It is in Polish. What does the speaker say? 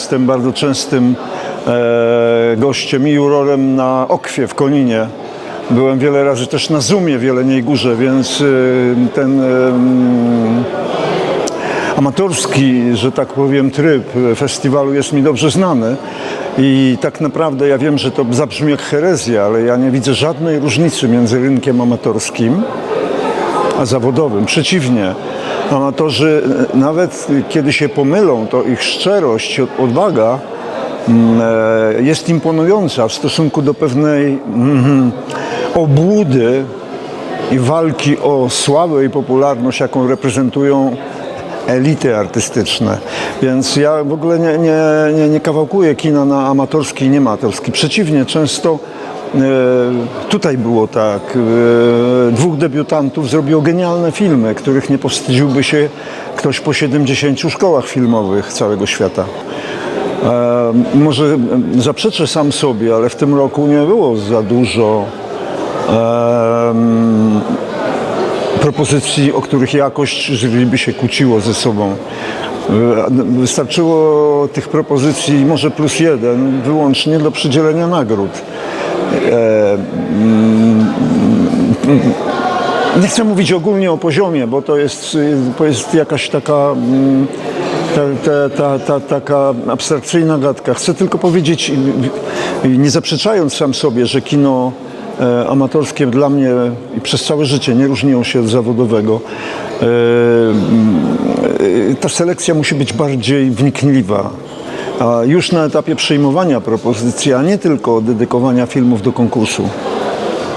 jestem bardzo częstym e, gościem i jurorem na Okwie w Koninie. Byłem wiele razy też na Zoomie w Jeleniej Górze, więc y, ten amatorski, że tak powiem, tryb festiwalu jest mi dobrze znany. I tak naprawdę ja wiem, że to zabrzmi jak herezja, ale ja nie widzę żadnej różnicy między rynkiem amatorskim zawodowym. Przeciwnie, amatorzy e, nawet kiedy się pomylą, to ich szczerość, odwaga mm, e, jest imponująca w stosunku do pewnej mm, obłudy i walki o sławę i popularność, jaką reprezentują elity artystyczne. Więc ja w ogóle nie, nie, nie, nie kawałkuję kina na amatorski i niematorski. Przeciwnie, często e, tutaj było tak. E, dwóch debiutantów zrobiło genialne filmy, których nie powstydziłby się ktoś po 70 szkołach filmowych całego świata. E, może zaprzeczę sam sobie, ale w tym roku nie było za dużo em, propozycji, o których jakość jury by się kłóciło ze sobą. E, Wystarczyło tych propozycji może plus jeden wyłącznie do przydzielenia nagród. E, mm, Nie chcę mówić ogólnie o poziomie, bo to jest, to jest jakaś taka, mm, ta, ta, ta, ta, taka abstrakcyjna gadka. Chcę tylko powiedzieć, nie zaprzeczając sam sobie, że kino amatorskie dla mnie i przez całe życie nie różnią się od zawodowego. E, mm, Ta selekcja musi być bardziej wnikliwa. A już na etapie przyjmowania propozycji, a nie tylko dedykowania filmów do konkursu.